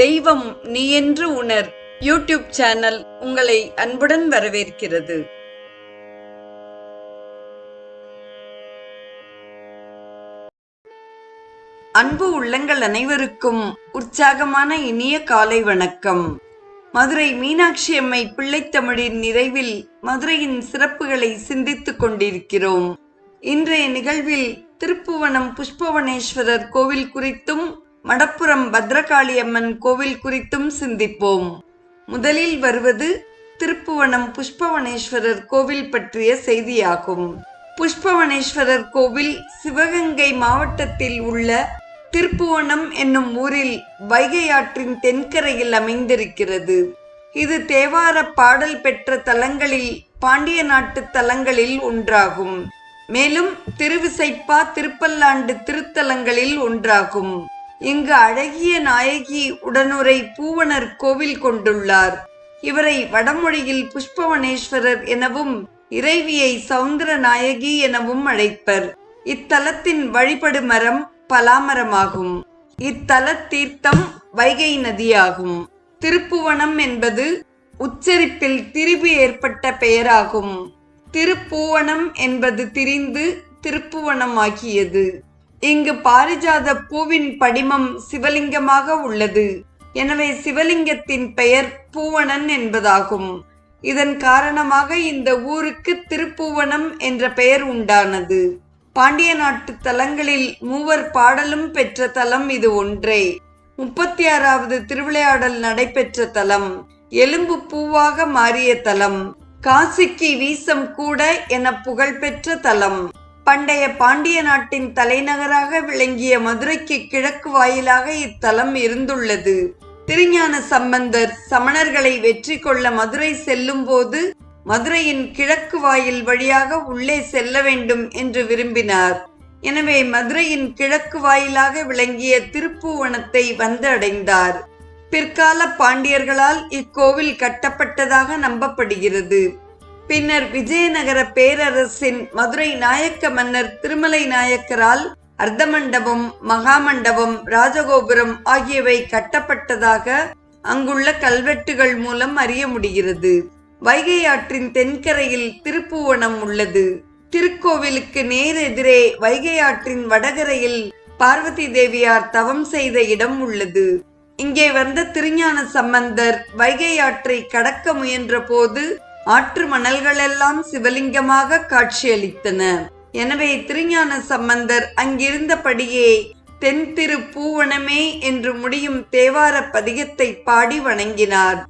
தெய்வம் நீ என்று உணர். யூடியூப் சேனல் உங்களை அன்புடன் வரவேற்கிறது. அன்பு உள்ளங்கள் அனைவருக்கும் உற்சாகமான இனிய காலை வணக்கம். மதுரை மீனாட்சி அம்மை பிள்ளைத்தமிழின் நிறைவில் மதுரையின் சிறப்புகளை சிந்தித்துக் கொண்டிருக்கிறோம். இன்றைய நிகழ்வில் திருப்புவனம் புஷ்பவனேஸ்வரர் கோவில் குறித்தும் மடப்புறம் பத்ரகாளி அம்மன் கோவில் குறித்தும் சிந்திப்போம். முதலில் வருவது திருப்புவனம் புஷ்பவனேஸ்வரர் கோவில் பற்றிய செய்தியாகும். புஷ்பவனேஸ்வரர் கோவில் சிவகங்கை மாவட்டத்தில் உள்ள திருப்புவனம் என்னும் ஊரில் வைகை ஆற்றின் தென்கரையில் அமைந்திருக்கிறது. இது தேவார பாடல் பெற்ற தலங்களில் பாண்டிய நாட்டு தலங்களில் ஒன்றாகும். மேலும் திருவிசைப்பா திருப்பல்லாண்டு திருத்தலங்களில் ஒன்றாகும். இங்கு அழகிய நாயகி உடனுரை பூவனர் கோவில் கொண்டுள்ளார். இவரை வடமொழியில் புஷ்பவனேஸ்வரர் எனவும் இறைவியை சவுந்தர நாயகி எனவும் அழைப்பர். இத்தலத்தின் வழிபடு மரம் பலாமரமாகும். இத்தல தீர்த்தம் வைகை நதியாகும். திருப்புவனம் என்பது உச்சரிப்பில் திருவி ஏற்பட்ட பெயராகும். திருப்பூவனம் என்பது திரிந்து திருப்புவனமாகியது. இங்கு பாரிஜாத பூவின் படிமம் சிவலிங்கமாக உள்ளது. எனவே சிவலிங்கத்தின் பெயர் பூவணன் என்பதாகும். இதன் காரணமாக இந்த ஊருக்கு திருப்பூவனம் என்ற பெயர் உண்டானது. பாண்டிய நாட்டு தலங்களில் மூவர் பாடலும் பெற்ற தலம் இது ஒன்றே. முப்பத்தி ஆறாவது திருவிளையாடல் நடைபெற்ற தலம் எலும்பு பூவாக மாறிய தலம் காசிக்கு வீசம் கூட என புகழ்பெற்ற தலம். பண்டைய பாண்டிய நாட்டின் தலைநகராக விளங்கிய மதுரைக்கு கிழக்கு வாயிலாக இத்தலம் இருந்துள்ளது. திருஞான சம்பந்தர் சமணர்களை வெற்றி கொள்ள மதுரை செல்லும் போது மதுரையின் கிழக்கு வாயில் வழியாக உள்ளே செல்ல வேண்டும் என்று விரும்பினார். எனவே மதுரையின் கிழக்கு வாயிலாக விளங்கிய திருப்புவனத்தை வந்து அடைந்தார் பிற்கால பாண்டியர்களால் இக்கோவில் கட்டப்பட்டதாக நம்பப்படுகிறது. பின்னர் விஜயநகர பேரரசின் மதுரை நாயக்க மன்னர் திருமலை நாயக்கரால் அர்த்தமண்டபம் மகாமண்டபம் ராஜகோபுரம் ஆகியவை கட்டப்பட்டதாக அங்குள்ள கல்வெட்டுகள் மூலம் அறிய முடிகிறது. வைகை ஆற்றின் தென்கரையில் திருப்புவனம் உள்ளது. திருக்கோவிலுக்கு நேர் எதிரே வைகை ஆற்றின் வடகரையில் பார்வதி தேவியார் தவம் செய்த இடம் உள்ளது. இங்கே வந்த திருஞான சம்பந்தர் வைகை ஆற்றை கடக்க முயன்ற போது ஆற்று மணல்களெல்லாம் சிவலிங்கமாக காட்சியளித்தன. எனவே திருஞான சம்பந்தர் அங்கிருந்தபடியே தென் திரு பூவனமே என்று முடியும் தேவார பதிகத்தை பாடி வணங்கினார்.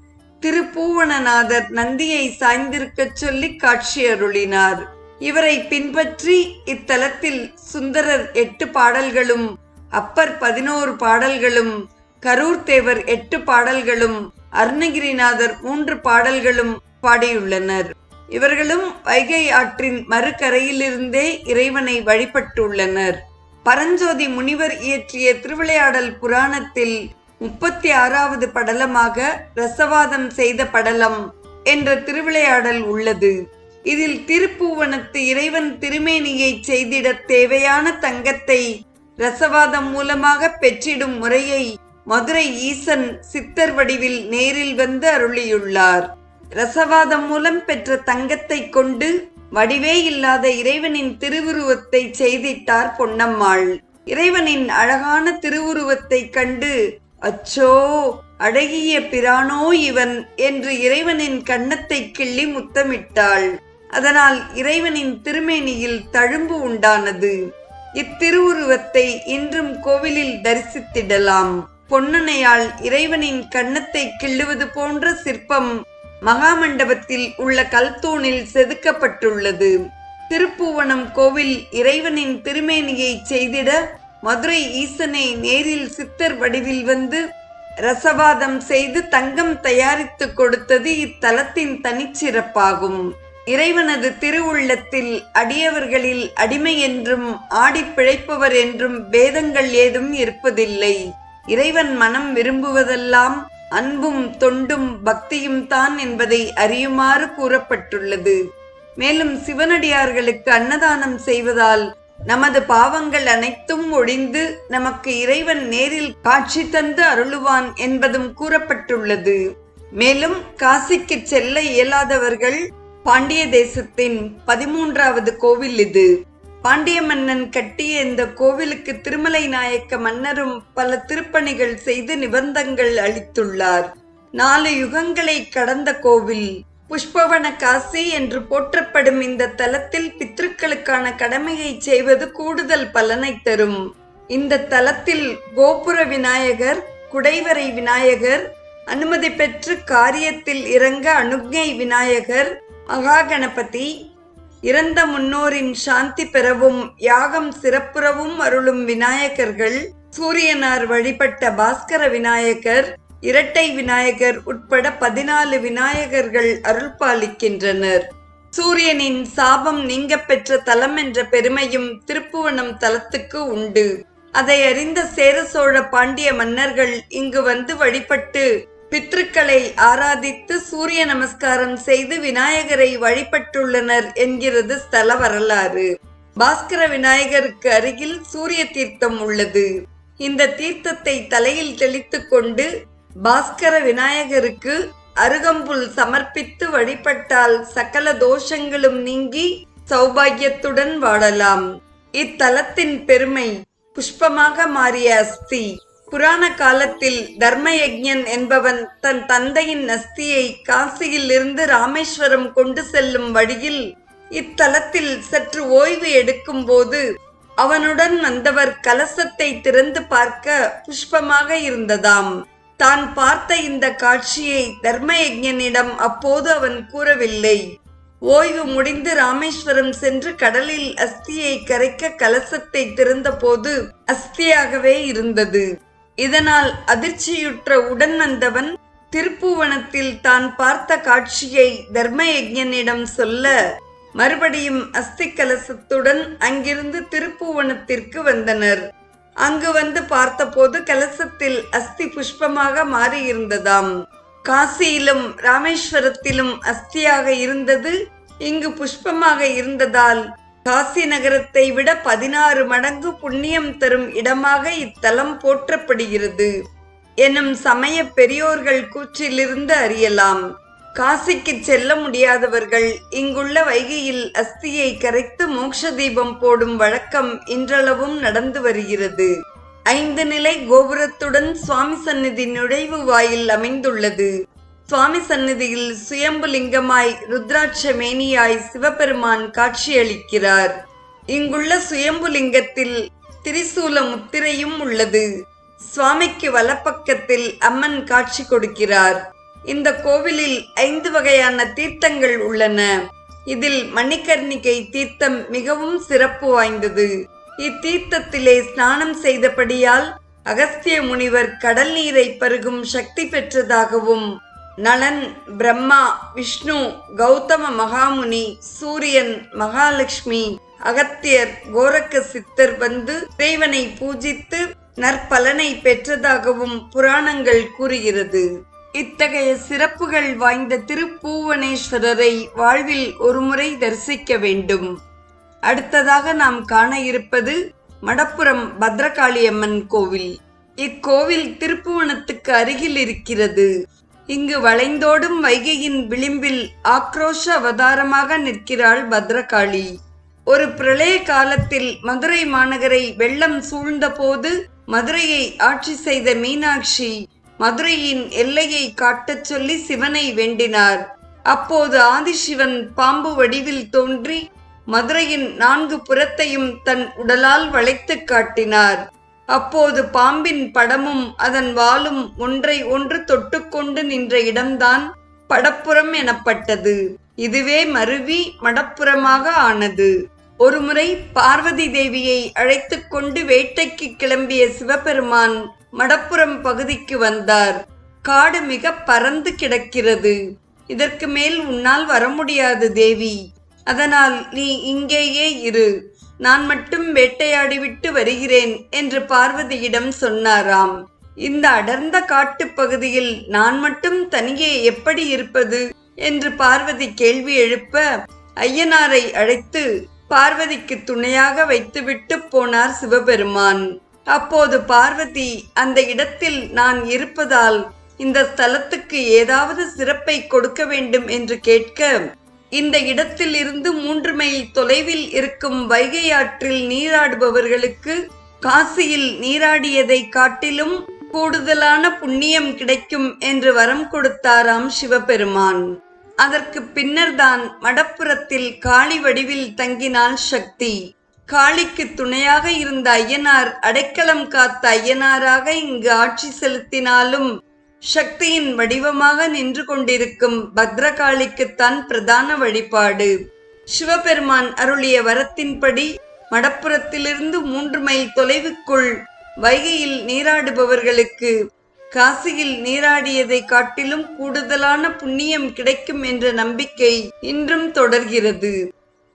திருப்பூவனநாதர் நந்தியை சாய்ந்திருக்கச் சொல்லி காட்சி அருளினார் இவரை பின்பற்றி இத்தலத்தில் சுந்தரர் எட்டு பாடல்களும் அப்பர் பதினோரு பாடல்களும் கரூர் தேவர் எட்டு பாடல்களும் அருணகிரிநாதர் மூன்று பாடல்களும் பாடியுள்ளனர். இவர்களும் வைகை ஆற்றின் மறுகரையிலிருந்தே இறைவனை வழிபட்டுள்ளனர். பரஞ்சோதி முனிவர் இயற்றிய திருவிளையாடல் புராணத்தில் முப்பத்தி ஆறாவது படலமாக ரசவாதம் செய்த படலம் என்ற திருவிளையாடல் உள்ளது. இதில் திருப்பூவனத்து இறைவன் திருமேனியை செய்திட தேவையான தங்கத்தை ரசவாதம் மூலமாக பெற்றிடும் முறையை மதுரை ஈசன் சித்தர் வடிவில் நேரில் வந்து அருளியுள்ளார். ரசவாதம் மூலம் பெற்ற தங்கத்தை கொண்டு வடிவே இல்லாத இறைவனின் திருவுருவத்தை செய்திட்டார் பொன்னம்மாள். இறைவனின் அழகான திருவுருவத்தை கண்டு அச்சோ அழகிய பிரானோ இவன் என்று இறைவனின் கன்னத்தை கிள்ளி முத்தமிட்டாள். அதனால் இறைவனின் திருமேனியில் தழும்பு உண்டானது. இத்திருவுருவத்தை இன்றும் கோவிலில் தரிசித்திடலாம். பொன்னனையால் இறைவனின் கன்னத்தை கிள்ளுவது போன்ற சிற்பம் மகாமண்டபத்தில் உள்ள கல்தூணில் செதுக்கப்பட்டுள்ளது. திருப்புவனம் கோவில் இறைவனின் திருமேனியை செய்திட மதுரை ஈசனை நேரில் சித்தர் வடிவில் வந்து ரசவாதம் செய்து தங்கம் தயாரித்து கொடுத்தது இத்தலத்தின் தனிச்சிறப்பாகும். இறைவனது திருவுள்ளத்தில் அடியவர்களில் அடிமை என்றும் ஆடி பிழைப்பவர் என்றும் பேதங்கள் ஏதும் இருப்பதில்லை. இறைவன் மனம் விரும்புவதெல்லாம் அன்பும் தொண்டும் பக்தியும் தான் என்பதை அறியுமாறு கூறப்பட்டுள்ளது. மேலும் சிவனடியார்களுக்கு அன்னதானம் செய்வதால் நமது பாவங்கள் அனைத்தும் ஒழிந்து நமக்கு இறைவன் நேரில் காட்சி தந்து அருளுவான் என்பதும் கூறப்பட்டுள்ளது. மேலும் காசிக்கு செல்ல இயலாதவர்கள் பாண்டிய தேசத்தின் பதிமூன்றாவது கோவில் இது. பாண்டிய மன்னன் கட்டிய இந்த கோவிலுக்கு திருமலை நாயக்க மன்னரும் பல திருப்பணிகள் செய்து நிபந்தங்கள் அளித்துள்ளார். நாலு யுகங்களை கடந்த கோவில் புஷ்பவன காசி என்று போற்றப்படும் இந்த தலத்தில் பித்ருக்களுக்கான கடமையை செய்வது கூடுதல் பலனை தரும். இந்த தலத்தில் கோபுர விநாயகர் குடைவரை விநாயகர் அனுமதி பெற்று காரியத்தில் இறங்க அனுக்ஞை விநாயகர் மகாகணபதி இறந்த முன்னோரின் சாந்தி பெறவும் யாகம் சிறப்புறவும் அருளும் விநாயகர்கள் சூரியனார் வழிபட்ட பாஸ்கர விநாயகர் இரட்டை விநாயகர் உட்பட பதினாலு விநாயகர்கள் அருள் பாலிக்கின்றனர் சூரியனின் சாபம் நீங்க பெற்ற தலம் என்ற பெருமையும் திருப்புவனம் தலத்துக்கு உண்டு. அதை அறிந்த சேர சோழ பாண்டிய மன்னர்கள் இங்கு வந்து வழிபட்டு பித்ருக்களை ஆராதித்து சூரிய நமஸ்காரம் செய்து விநாயகரை வழிபட்டுள்ளனர் என்கிறது ஸ்தல வரலாறு. பாஸ்கர விநாயகருக்கு அருகில் சூரிய தீர்த்தம் உள்ளது. இந்த தீர்த்தத்தை தலையில் தெளித்துக் கொண்டு பாஸ்கர விநாயகருக்கு அருகம்புல் சமர்ப்பித்து வழிபட்டால் சகல தோஷங்களும் நீங்கி சௌபாகியத்துடன் வாழலாம். இத்தலத்தின் பெருமை புஷ்பமாக மாறிய அஸ்தி. புராண காலத்தில் தர்மயஜன் என்பவன் தன் தந்தையின் அஸ்தியை காசியில் இருந்து ராமேஸ்வரம் கொண்டு செல்லும் வழியில் இத்தலத்தில் சற்று ஓய்வு எடுக்கும் போது அவனுடன் வந்தவர் கலசத்தை திறந்து பார்க்க புஷ்பமாக இருந்ததாம். தான் பார்த்த இந்த காட்சியை தர்மயஜனிடம் அப்போது அவன் கூறவில்லை. ஓய்வு முடிந்து ராமேஸ்வரம் சென்று கடலில் அஸ்தியை கரைக்க கலசத்தை திறந்தபோது அஸ்தியாகவே இருந்தது. இதனால் அதிர்ச்சியுற்ற உடன் வந்தவன் திருப்புவனத்தில் தான் பார்த்த காட்சியை தர்மயஜனிடம் சொல்ல மறுபடியும் அஸ்தி கலசத்துடன் அங்கிருந்து திருப்புவனத்திற்கு வந்தனர். அங்கு வந்து பார்த்தபோது கலசத்தில் அஸ்தி புஷ்பமாக மாறியிருந்ததாம். காசியிலும் ராமேஸ்வரத்திலும் அஸ்தியாக இருந்தது இங்கு புஷ்பமாக இருந்ததால் காசி நகரத்தை விட பதினாறு மடங்கு புண்ணியம் தரும் இடமாக இத்தலம் போற்றப்படுகிறது. எனும் சமய பெரியோர்கள் கூற்றிலிருந்து அறியலாம். காசிக்கு செல்ல முடியாதவர்கள் இங்குள்ள வைகையில் அஸ்தியை கரைத்து மோட்ச தீபம் போடும் வழக்கம் இன்றளவும் நடந்து வருகிறது. ஐந்து நிலை கோபுரத்துடன் சுவாமி சந்நிதி நுழைவு வாயில் அமைந்துள்ளது. சுவாமி சந்நிதியில் சுயம்பு லிங்கமாய் ருத்ராட்ச மேனியாய் சிவபெருமான் காட்சியளிக்கிறார். இங்குள்ள சுயம்பு லிங்கத்தில் திரிசூல முத்திரையும் உள்ளது. சுவாமிக்கு வலப்பக்கத்தில் அம்மன் காட்சி கொடுக்கிறார். இந்த கோவிலில் ஐந்து வகையான தீர்த்தங்கள் உள்ளன. இதில் மணிக்கர்ணிகை தீர்த்தம் மிகவும் சிறப்பு வாய்ந்தது. இத்தீர்த்தத்திலே ஸ்நானம் செய்தபடியால் அகஸ்திய முனிவர் கடல் நீரை பருகும் சக்தி பெற்றதாகவும் நலன் பிரம்மா விஷ்ணு கௌதம மகாமுனி சூரியன் மகாலட்சுமி அகத்தியர் கோரக்க சித்தர் வந்து இறைவனை பூஜித்து நற்பலனை பெற்றதாகவும் புராணங்கள் கூறுகிறது. இத்தகைய சிறப்புகள் வாய்ந்த திருப்பூவனேஸ்வரரை வாழ்வில் ஒருமுறை தரிசிக்க வேண்டும். அடுத்ததாக நாம் காண இருப்பது மடப்புறம் பத்ரகாளியம்மன் கோவில். இக்கோவில் திருப்புவனத்துக்கு அருகில் இருக்கிறது. இங்கு வளைந்தோடும் வைகையின் விளிம்பில் ஆக்ரோஷ அவதாரமாக நிற்கிறாள் பத்ரகாளி. ஒரு பிரளய காலத்தில் மதுரை மாநகரை வெள்ளம் சூழ்ந்தபோது மதுரையை ஆட்சி செய்த மீனாட்சி மதுரையின் எல்லையை காட்டச் சொல்லி சிவனை வேண்டினார். அப்போது ஆதிசிவன் பாம்பு வடிவில் தோன்றி மதுரையின் நான்கு புறத்தையும் தன் உடலால் வளைத்து காட்டினார். அப்போது பாம்பின் படமும் அதன் வாலும் ஒன்றை ஒன்று தொட்டுக்கொண்டு நின்ற இடம்தான் படப்புறம் எனப்பட்டது. இதுவே மருவி மடப்புறமாக ஆனது. ஒருமுறை பார்வதி தேவியை அழைத்து கொண்டு வேட்டைக்கு கிளம்பிய சிவபெருமான் மடப்புறம் பகுதிக்கு வந்தார். காடு மிக பறந்து கிடக்கிறது. இதற்கு மேல் உன்னால் வர முடியாது தேவி. அதனால் நீ இங்கேயே இரு. நான் மட்டும் வேட்டையாடிவிட்டு வருகிறேன் என்று பார்வதியிடம் சொன்னாராம். இந்த அடர்ந்த காட்டுப் பகுதியில் நான் மட்டும் தனியே எப்படி இருப்பது? என்று பார்வதி கேள்வி எழுப்ப ஐயனாரை அழைத்து பார்வதிக்கு துணையாக வைத்துவிட்டு போனார் சிவபெருமான். அப்போது பார்வதி அந்த இடத்தில் நான் இருப்பதால் இந்த ஸ்தலத்துக்கு ஏதாவது சிறப்பை கொடுக்க வேண்டும் என்று கேட்க இந்த இடத்தில் இருந்து மூன்று மைல் தொலைவில் இருக்கும் வைகை ஆற்றில் நீராடுபவர்களுக்கு காசியில் நீராடியதை காட்டிலும் கூடுதலான புண்ணியம் கிடைக்கும் என்று வரம் கொடுத்தாராம் சிவபெருமான். அதற்கு பின்னர்தான் மடப்புறத்தில் காளி வடிவில் தங்கினாள் சக்தி. காளிக்கு துணையாக இருந்த ஐயனார் அடைக்கலம் காத்த ஐயனாராக இங்கு ஆட்சி செலுத்தினாலும் சக்தியின் வடிவமாக நின்று கொண்டிருக்கும் பத்ரகாளிக்குத்தான் பிரதான வழிபாடு. சிவபெருமான் அருளிய வரத்தின்படி மடப்புறத்திலிருந்து மூன்று மைல் தொலைவுக்குள் வைகையில் நீராடுபவர்களுக்கு காசியில் நீராடியதை காட்டிலும் கூடுதலான புண்ணியம் கிடைக்கும் என்ற நம்பிக்கை இன்றும் தொடர்கிறது.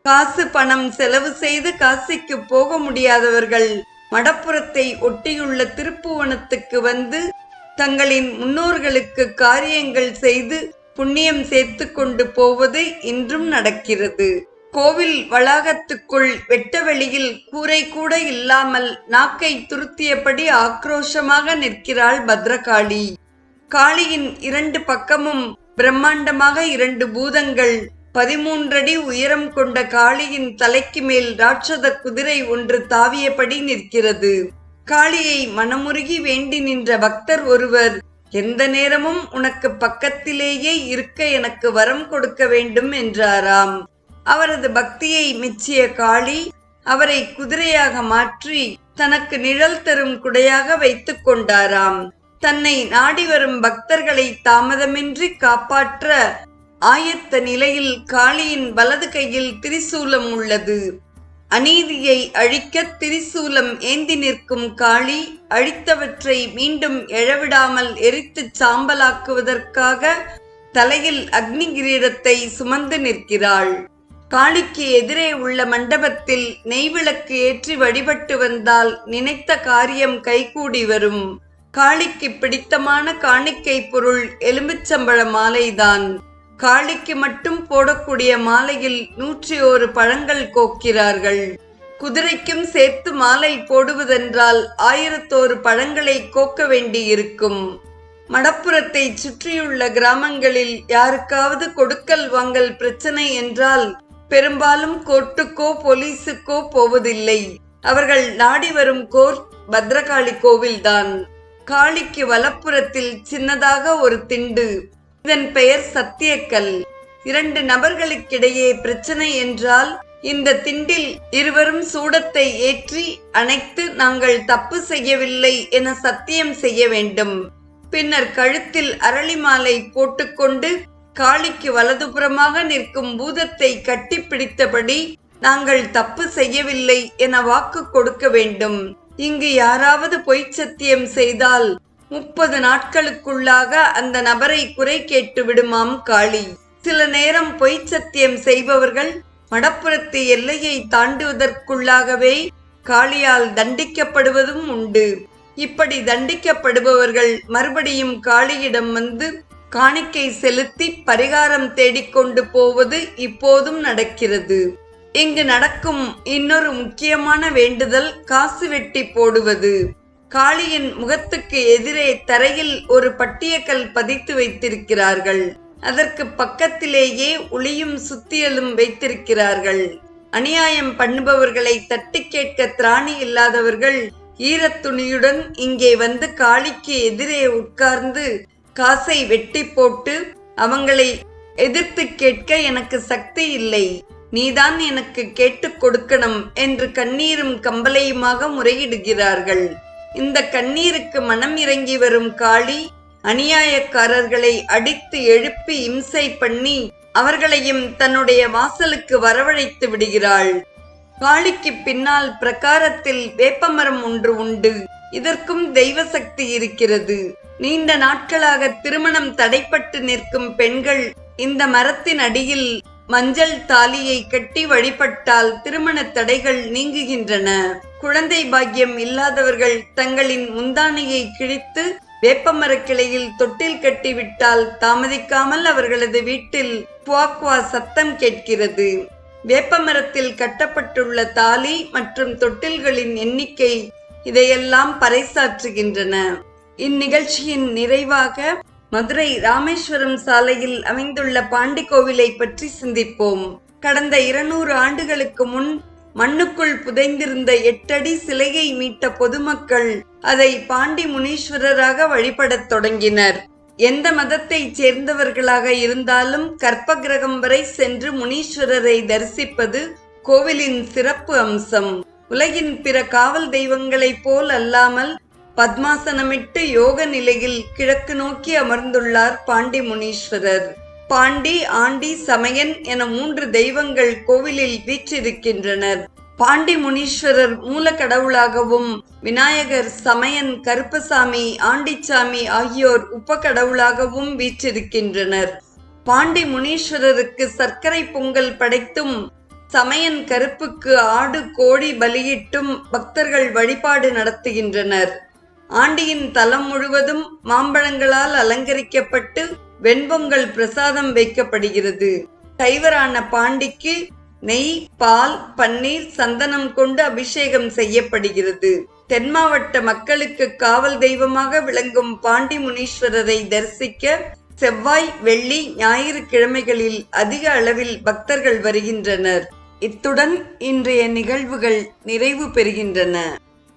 காசு பணம் செலவு செய்து காசிக்கு போக முடியாதவர்கள் மடப்புறத்தை ஒட்டியுள்ள திருப்புவனத்துக்கு வந்து தங்களின் முன்னோர்களுக்கு காரியங்கள் செய்து புண்ணியம் சேர்த்து கொண்டு போவது இன்றும் நடக்கிறது. கோவில் வளாகத்துக்குள் வெட்ட வெளியில் கூரை கூட இல்லாமல் நாக்கை துருத்தியபடி ஆக்ரோஷமாக நிற்கிறாள் பத்ரகாளி. காளியின் இரண்டு பக்கமும் பிரம்மாண்டமாக இரண்டு பூதங்கள் பதிமூன்றடி உயரம் கொண்ட காளியின் தலைக்கு மேல் ராட்சத குதிரை ஒன்று தாவியபடி நிற்கிறது. காளியை மனமுருகி வேண்டி நின்ற பக்தர் ஒருவர் எந்த நேரமும் உனக்கு பக்கத்திலேயே இருக்க எனக்கு வரம் கொடுக்க வேண்டும் என்றாராம். அவரது பக்தியை மெச்சிய காளி அவரை குதிரையாக மாற்றி தனக்கு நிழல் தரும் குடையாக வைத்துக் கொண்டாராம். தன்னை நாடி வரும் பக்தர்களை தாமதமின்றி காப்பாற்ற ஆயத்த நிலையில் காளியின் வலது கையில் திரிசூலம் உள்ளது. அநீதியை அழிக்க திரிசூலம் ஏந்தி நிற்கும் காளி அழித்தவற்றை மீண்டும் எழவிடாமல் எரித்துச் சாம்பலாக்குவதற்காக தலையில் அக்னி கிரீடத்தை சுமந்து நிற்கிறாள். காளிக்கு எதிரே உள்ள மண்டபத்தில் நெய்விளக்கு ஏற்றி வழிபட்டு வந்தால் நினைத்த காரியம் கைகூடி வரும். காளிக்கு பிடித்தமான காணிக்கை பொருள் எலும்புச்சம்பழ மாலைதான். காளிக்கு மட்டும் போடக்கூடிய மாலையில் நூற்றி ஒரு பழங்கள் கோக்கிறார்கள். குதிரைக்கும் சேர்த்து மாலை போடுவதென்றால் ஆயிரத்தோரு பழங்களை கோக்க வேண்டியிருக்கும். மடப்புறத்தை சுற்றியுள்ள கிராமங்களில் யாருக்காவது கொடுக்கல் வாங்கல் பிரச்சனை என்றால் பெரும்பாலும் கோர்ட்டுக்கோ போலீஸுக்கோ போவதில்லை. அவர்கள் நாடி வரும் கோர்ட் பத்ரகாளி கோவில்தான். காளிக்கு வலப்புறத்தில் சின்னதாக ஒரு திண்டு. இதன் பெயர் சத்தியக்கல். இரண்டு நபர்களுக்கிடையே பிரச்சனை என்றால் இந்த திண்டில் இருவரும் சூடத்தை ஏற்றி அணைத்து நாங்கள் தப்பு செய்யவில்லை என சத்தியம் செய்ய வேண்டும். பின்னர் கழுத்தில் அரளி மாலை போட்டுக்கொண்டு காளிக்கு வலதுபுறமாக நிற்கும் பூதத்தை கட்டி பிடித்தபடி நாங்கள் தப்பு செய்யவில்லை என வாக்கு கொடுக்க வேண்டும். இங்கு யாராவது பொய்ச் சத்தியம் செய்தால் முப்பது நாட்களுக்குள்ளாக அந்த நபரை குறை கேட்டு விடுமாம் காளி. சில நேரம் பொய் சத்தியம் செய்பவர்கள் மடப்புறத்து எல்லையை தாண்டுவதற்குள்ளாகவே காளியால் தண்டிக்கப்படுவதும் உண்டு. இப்படி தண்டிக்கப்படுபவர்கள் மறுபடியும் காளியிடம் வந்து காணிக்கை செலுத்தி பரிகாரம் தேடிக்கொண்டு போவது இப்போதும் நடக்கிறது. இங்கு நடக்கும் இன்னொரு முக்கியமான வேண்டுதல் காசு வெட்டி போடுவது. காளியின் முகத்துக்கு எதிரே தரையில் ஒரு பட்டியக்கல் பதித்து வைத்திருக்கிறார்கள். அதற்கு பக்கத்திலேயே ஒளியும் சுத்தியலும் வைத்திருக்கிறார்கள். அநியாயம் பண்ணுபவர்களை தட்டி கேட்க திராணி இல்லாதவர்கள் ஈரத்துணியுடன் இங்கே வந்து காளிக்கு எதிரே உட்கார்ந்து காசை வெட்டி போட்டு அவங்களை எதிர்த்து கேட்க எனக்கு சக்தி இல்லை. நீதான் எனக்கு கேட்டுக் கொடுக்கணும் என்று கண்ணீரும் கம்பலையுமாக முறையிடுகிறார்கள். இந்த கண்ணீருக்கு மனம் இறங்கி வரும் காளி அநியாயக்காரர்களை அடித்து எழுப்பி இம்சை பண்ணி அவர்களையும் தன்னுடைய வாசலுக்கு வரவழைத்து விடுகிறாள். காளிக்கு பின்னால் பிரகாரத்தில் வேப்பமரம் ஒன்று உண்டு. இதற்கும் தெய்வ சக்தி இருக்கிறது. நீண்ட நாட்களாக திருமணம் தடைப்பட்டு நிற்கும் பெண்கள் இந்த மரத்தின் அடியில் மஞ்சள் தாலியை கட்டி வழிபட்டால் திருமண தடைகள் நீங்குகின்றன. குழந்தை பாக்கியம் இல்லாதவர்கள் தங்களின் முந்தானையை கிழித்து வேப்பமரக் கிளையில் தொட்டில் கட்டிவிட்டால் தாமதிக்காமல் அவர்களது வீட்டில் குவாக்வா சத்தம் கேட்கிறது. வேப்பமரத்தில் கட்டப்பட்டுள்ள தாலி மற்றும் தொட்டில்களின் எண்ணிக்கை இதையெல்லாம் பறைசாற்றுகின்றன. இந்நிகழ்ச்சியின் நிறைவாக மதுரை ராமேஸ்வரம் சாலையில் அமைந்துள்ள பாண்டி கோவிலை பற்றி சிந்திப்போம். கடந்த இருநூறு ஆண்டுகளுக்கு முன் மண்ணுக்குள் புதைந்திருந்த எட்டடி சிலையை மீட்ட பொதுமக்கள் அதை பாண்டி முனீஸ்வரராக வழிபடத் தொடங்கினர். எந்த மதத்தைச் சேர்ந்தவர்களாக இருந்தாலும் கற்பகிரகம் வரை சென்று முனீஸ்வரரை தரிசிப்பது கோவிலின் சிறப்பு அம்சம். உலகின் பிற காவல் தெய்வங்களைப் போல் அல்லாமல் பத்மாசனமிட்டு யோக நிலையில் கிழக்கு நோக்கி அமர்ந்துள்ளார் பாண்டி முனீஸ்வரர். பாண்டி ஆண்டி சமயன் என மூன்று தெய்வங்கள் கோவிலில் வீற்றிருக்கின்றனர். பாண்டி முனீஸ்வரர் மூல கடவுளாகவும் விநாயகர் சமயன் கருப்பசாமி ஆண்டிச்சாமி ஆகியோர் உப்ப கடவுளாகவும் வீற்றிருக்கின்றனர். பாண்டி முனீஸ்வரருக்கு சர்க்கரை பொங்கல் படைத்தும் சமயன் கருப்புக்கு ஆடு கோடி பலியிட்டும் பக்தர்கள் வழிபாடு நடத்துகின்றனர். ஆண்டியின் தலம் முழுவதும் மாம்பழங்களால் அலங்கரிக்கப்பட்டு வெண்பொங்கல் பிரசாதம் வைக்கப்படுகிறது. சைவரான பாண்டிக்கு நெய் பால் பன்னீர் சந்தனம் கொண்டு அபிஷேகம் செய்யப்படுகிறது. தென் மாவட்ட மக்களுக்கு காவல் தெய்வமாக விளங்கும் பாண்டி முனீஸ்வரரை தரிசிக்க செவ்வாய் வெள்ளி ஞாயிறு கிழமைகளில் அதிக அளவில் பக்தர்கள் வருகின்றனர். இத்துடன் இன்றைய நிகழ்வுகள் நிறைவு பெறுகின்றன.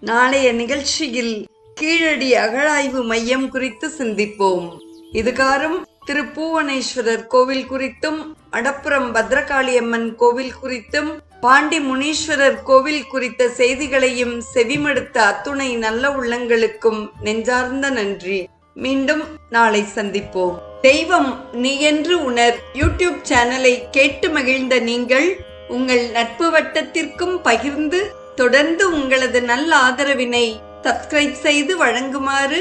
நாளைய நிகழ்ச்சியில் கீழடி அகழாய்வு மையம் குறித்து சிந்திப்போம். இதுகாரும் திருப்பூவனேஸ்வரர் கோவில் குறித்தும் அடப்புறம் பத்ரகாளியம்மன் கோவில் குறித்தும் பாண்டி முனீஸ்வரர் கோவில் குறித்த செய்திகளையும் செவிமடுத்த அத்துணை நல்ல உள்ளங்களுக்கும் நெஞ்சார்ந்த நன்றி. மீண்டும் நாளை சந்திப்போம். தெய்வம் நீ என்று உணர் யூடியூப் சேனலை கேட்டு மகிழ்ந்த நீங்கள் உங்கள் நட்பு வட்டத்திற்கும் பகிர்ந்து தொடர்ந்து உங்களது நல்ல ஆதரவினை சப்ஸ்கிரைப் செய்து வழங்குமாறு